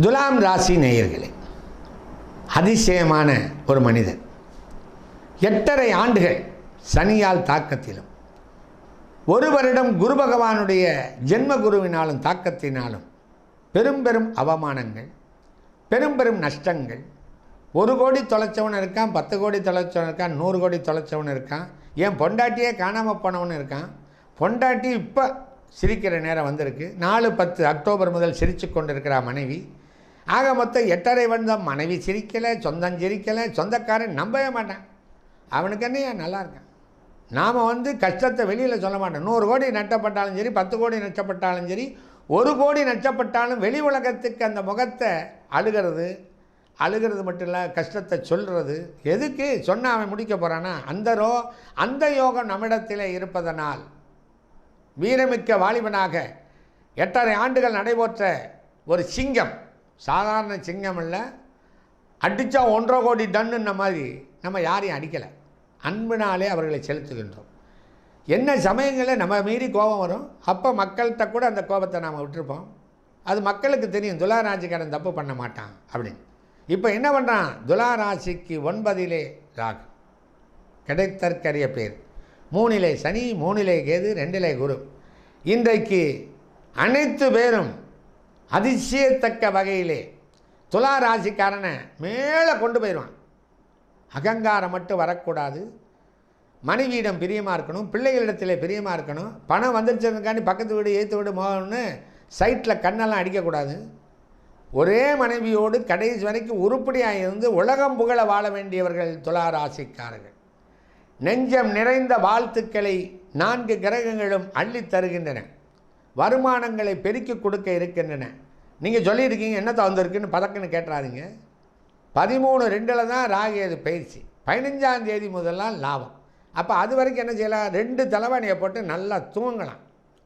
துலாம் ராசி நேயர்களே அதிசயமான ஒரு மனிதன். எட்டரை ஆண்டுகள் சனியால் தாக்கத்திலும் ஒரு வருடம் குரு பகவானுடைய ஜென்ம குருவினாலும் தாக்கத்தினாலும் பெரும் பெரும் அவமானங்கள் பெரும் பெரும் நஷ்டங்கள். ஒரு கோடி தொலைச்சவன் இருக்கான் பத்து கோடி தொலைச்சவன் இருக்கான் நூறு கோடி தொலைச்சவன் இருக்கான் ஏன் பொண்டாட்டியே காணாமல் போனவன் இருக்கான். பொண்டாட்டி இப்போ சிரிக்கிற நேரம் வந்திருக்கு. நாலு பத்து அக்டோபர் முதல் சிரித்து கொண்டிருக்கிற மனைவி. ஆக மொத்தம் எட்டரை வந்தம் மனைவி சிரிக்கலை சொந்தம் சிரிக்கலை சொந்தக்காரன் நம்பவே மாட்டான். அவனுக்கு என்ன நல்லா இருக்கான். நாம் வந்து கஷ்டத்தை வெளியில் சொல்ல மாட்டோம். நூறு கோடி நட்டப்பட்டாலும் சரி பத்து கோடி நட்டப்பட்டாலும் சரி ஒரு கோடி நட்டப்பட்டாலும் வெளி உலகத்துக்கு அந்த முகத்தை அழுகிறது அழுகிறது மட்டும் இல்லை கஷ்டத்தை சொல்கிறது எதுக்கு சொன்னால் அவன் முடிக்க போகிறானா அந்த ரோ அந்த யோகம் நம்மிடத்தில் இருப்பதனால் வீரமிக்க வாலிபனாக எட்டரை ஆண்டுகள் நடைபெற்ற ஒரு சிங்கம் சாதாரண சிங்கம் இல்லை அடித்தா ஒன்றரை கோடி டன்னுன்ன மாதிரி நம்ம யாரையும் அடிக்கலை. அன்பினாலே அவர்களை செலுத்துகின்றோம். என்ன சமயங்களில் நம்ம மீறி கோபம் வரும்? அப்போ மக்கள்கிட்ட கூட அந்த கோபத்தை நாம் விட்டுருப்போம். அது மக்களுக்கு தெரியும். துளாராசிக்காரன் தப்பு பண்ண மாட்டான் அப்படின்னு. இப்போ என்ன பண்ணுறான் துளாராசிக்கு ஒன்பதிலே ராகு. கிடைத்தற்கரிய பேர். மூணிலே சனி மூணிலே கேது ரெண்டிலே குரு. இன்றைக்கு அனைத்து பேரும் அதிசயத்தக்க வகையிலே துலா ராசிக்காரனை மேலே கொண்டு போயிடுவான். அகங்காரம் மட்டும் வரக்கூடாது. மனைவியிடம் பிரியமாக இருக்கணும். பிள்ளைகளிடத்தில் பிரியமாக இருக்கணும். பணம் வந்துருச்சதுக்காண்டி பக்கத்து வீடு ஏற்று வீடு மோகணும்னு சைட்டில் கண்ணெல்லாம் அடிக்கக்கூடாது. ஒரே மனைவியோடு கடைசி வரைக்கும் உருப்படியாக இருந்து உலகம் புகழ வாழ வேண்டியவர்கள் துலா ராசிக்காரர்கள் நெஞ்சம் நிறைந்த வாழ்த்துக்களை நான்கு கிரகங்களும் அள்ளித் தருகின்றன. வருமானங்களை பெருக்கி கொடுக்க இருக்கின்றன. நீங்கள் சொல்லியிருக்கீங்க என்ன தகுந்திருக்குன்னு பதக்குன்னு கேட்டுறாதீங்க. பதிமூணு ரெண்டில் தான் ராகேது பயிற்சி. பதினஞ்சாம் தேதி முதல்லாம் லாபம். அப்போ அது வரைக்கும் என்ன செய்யலாம்? ரெண்டு தலைவாணியை போட்டு நல்லா தூங்கலாம்.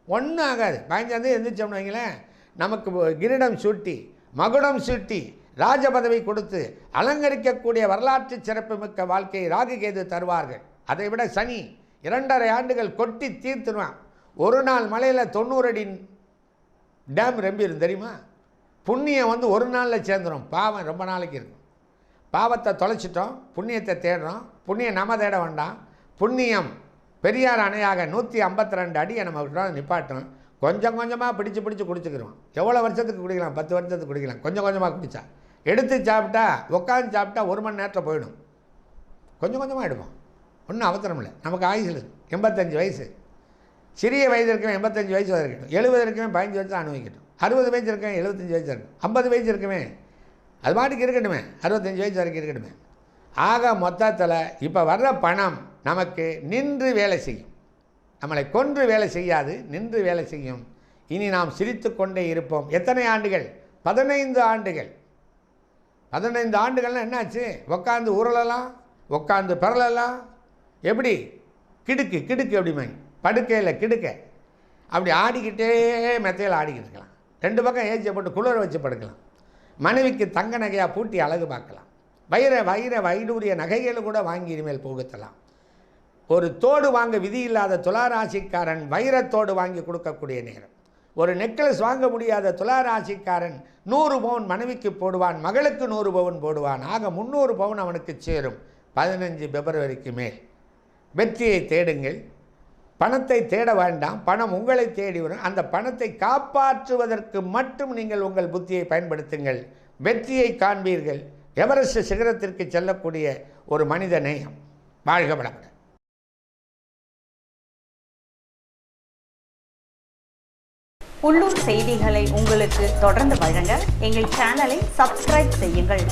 ஒன்றும் ஆகாது. பதினஞ்சாந்தேதி எழுந்திரிச்சோம்னு வைங்களேன். நமக்கு கிரீடம் சூட்டி மகுடம் சூட்டி ராஜ பதவி கொடுத்து அலங்கரிக்கக்கூடிய வரலாற்று சிறப்புமிக்க வாழ்க்கையை ராகுகேது தருவார்கள். அதை விட சனி இரண்டரை ஆண்டுகள் கொட்டி தீர்த்துருவான் ஒரு நாள் மலையில் தொண்ணூறு அடி டேம் ரெம்பிடும் தெரியுமா? புண்ணியம் வந்து ஒரு நாளில் சேர்ந்துடும் பாவம் ரொம்ப நாளைக்கு இருக்கும். பாவத்தை தொலைச்சிட்டோம் புண்ணியத்தை தேடுறோம். புண்ணியம் நம்ம தேட வேண்டாம். புண்ணியம் பெரியார் அணையாக நூற்றி ஐம்பத்தி ரெண்டு அடியை நம்ம நிப்பாட்டும் நிப்பாட்டோம். கொஞ்சம் கொஞ்சமாக பிடிச்சு பிடிச்சு குடிச்சுக்கிறோம் எவ்வளோ வருஷத்துக்கு குடிக்கலாம்? பத்து வருஷத்துக்கு குடிக்கலாம். கொஞ்சம் கொஞ்சமாக குடித்தா எடுத்து சாப்பிட்டா உட்காந்து சாப்பிட்டா ஒரு மணி நேரத்தில் போயிடும். கொஞ்சம் கொஞ்சமாக எடுப்போம். ஒன்றும் அவசரம் இல்லை. நமக்கு ஆயுசில் எண்பத்தஞ்சு வயசு. சிறிய வயது இருக்கவன் எண்பத்தஞ்சு வயசு வரை இருக்கட்டும். எழுபது இருக்கவன் பதினஞ்சு வயசு அனுபவிக்கட்டும். அறுபது வயசு இருக்கவன் எழுபத்தஞ்சு வயசு இருக்கட்டும் ஐம்பது வயசு இருக்கவே அது பாட்டுக்கு இருக்கட்டுமே. அறுபத்தஞ்சு வயசு வரைக்கும் இருக்கட்டுமே. ஆக மொத்தத்தில் இப்போ வர்ற பணம் நமக்கு நின்று வேலை செய்யும். நம்மளை கொன்று வேலை செய்யாது நின்று வேலை செய்யும். இனி நாம் சிரித்து கொண்டே இருப்போம். எத்தனை ஆண்டுகள்? பதினைந்து ஆண்டுகள். பதினைந்து ஆண்டுகள்லாம் என்னாச்சு? உட்காந்து உருளலாம் உட்காந்து பிறலலாம். எப்படி? கிடுக்கு கிடுக்கு அப்படிமாங்க படுக்கையில் கிடுக்க. அப்படி ஆடிக்கிட்டே மெத்தையில் ஆடிக்கிட்டு இருக்கலாம். ரெண்டு பக்கம் ஏஜியை போட்டு குளிர வச்சு படுக்கலாம். மனைவிக்கு தங்க நகையாக பூட்டி அழகு பார்க்கலாம். வைர வைர வைடூரிய நகைகளை கூட வாங்கி இனிமேல் புகுத்தலாம். ஒரு தோடு வாங்க விதி இல்லாத துளாராசிக்காரன் வைரத்தோடு வாங்கி கொடுக்கக்கூடிய நேரம். ஒரு நெக்லஸ் வாங்க முடியாத துளாராசிக்காரன் நூறு பவுன் மனைவிக்கு போடுவான் மகளுக்கு நூறு பவுன் போடுவான். ஆக முந்நூறு பவுன் அவனுக்கு சேரும். பதினஞ்சு பிப்ரவரிக்கு மேல். வெற்றியை தேடுங்கள். பணத்தை தேட வேண்டாம் பணம் உங்களை தேடி வரும். அந்த பணத்தை காப்பாற்றுவதற்கு மட்டும் நீங்கள் உங்கள் புத்தியை பயன்படுத்துங்கள். வெற்றியை காண்பீர்கள். எவரெஸ்ட் சிகரத்திற்கு செல்லக்கூடிய ஒரு மனித நேயம் வாழ்க வளமுடன். உள்ளூர் செய்திகளை உங்களுக்கு தொடர்ந்து வழங்க எங்கள் சேனலை சப்ஸ்கிரைப் செய்யுங்கள்.